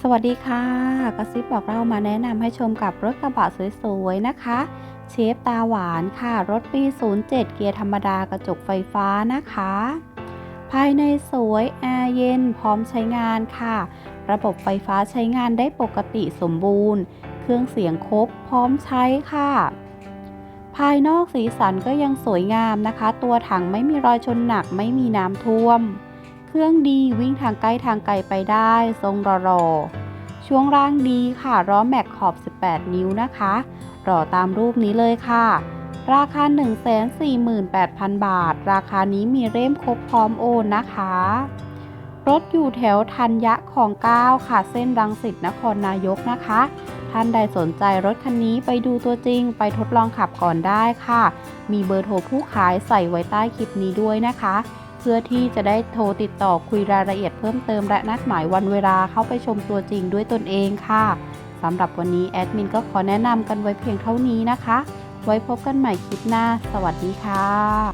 สวัสดีค่ะกระซิบบอกเรามาแนะนำให้ชมกับรถกระบะสวยๆนะคะ เชฟตาหวานค่ะ รถปี 07 เกียร์ธรรมดากระจกไฟฟ้านะคะ ภายในสวยแอร์เย็นพร้อมใช้งานค่ะ ระบบไฟฟ้าใช้งานได้ปกติสมบูรณ์ เครื่องเสียงครบพร้อมใช้ค่ะ ภายนอกสีสันก็ยังสวยงามนะคะ ตัวถังไม่มีรอยชนหนักไม่มีน้ำท่วม เครื่องดีวิ่งทางใกล้ทางไกลไปได้ ทรงรอๆช่วงล่างดีค่ะล้อแม็กขอบ 18 นิ้วนะคะรอตามรูปนี้เลยค่ะ ราคา 148,000 บาท ราคานี้มีเร่มครบพร้อมโอนนะคะ รถอยู่แถวธัญญะของ9ค่ะ เส้นรังสิตนครนายกนะคะ ท่านใดสนใจรถคันนี้ไปดูตัวจริง ไปทดลองขับก่อนได้ค่ะ มีเบอร์โทรผู้ขายใส่ไว้ใต้คลิปนี้ด้วยนะคะ พื่อที่จะได้โทรติดต่อคุยรายละเอียดเพิ่มเติมและนัดหมายวันเวลาเข้าไปชมตัวจริงด้วยตนเองค่ะสำหรับวันนี้แอดมินก็ขอแนะนำกันไว้เพียงเท่านี้นะคะ ไว้พบกันใหม่คลิปหน้า สวัสดีค่ะ